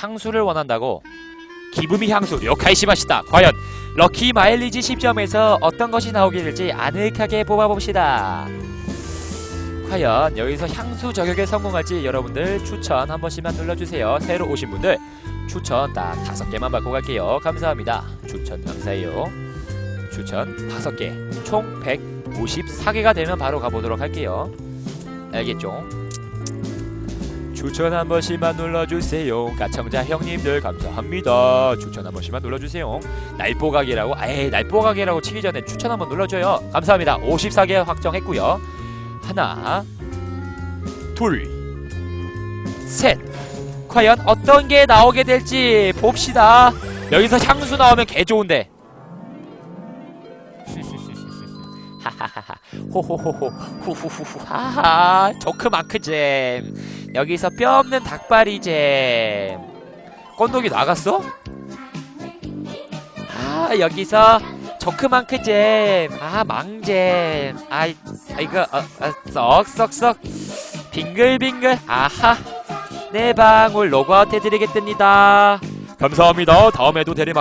향수를 원한다고 기부미 향수 요카이시 마시다. 과연 럭키 마일리지 10점에서 어떤 것이 나오게 될지 아늑하게 뽑아봅시다. 과연 여기서 향수 저격에 성공할지 여러분들 추천 한 번씩만 눌러주세요. 새로 오신 분들 추천 딱 다섯 개만 받고 갈게요. 감사합니다. 추천 감사해요. 추천 다섯 개총 154개가 되면 바로 가보도록 할게요. 알겠죠? 추천 한 번씩만 눌러주세요. 가청자 형님들 감사합니다. 추천 한 번씩만 눌러주세요. 날보가기라고 아예 날보가기라고 치기 전에 추천 한번 눌러줘요. 감사합니다. 54개 확정했고요. 하나, 둘, 셋. 과연 어떤 게 나오게 될지 봅시다. 여기서 향수 나오면 개 좋은데. 하하하하 호호호호 후후후후 하하 조크마크잼 여기서 뼈 없는 닭발이잼. 건더기 나갔어? 아 여기서 조크만크 잼. 아 망잼. 아, 이- 아 이거 어, 어, 썩썩썩. 빙글빙글. 아하. 네 방울 로그아웃 해드리겠습니다. 감사합니다. 다음에도 대리 막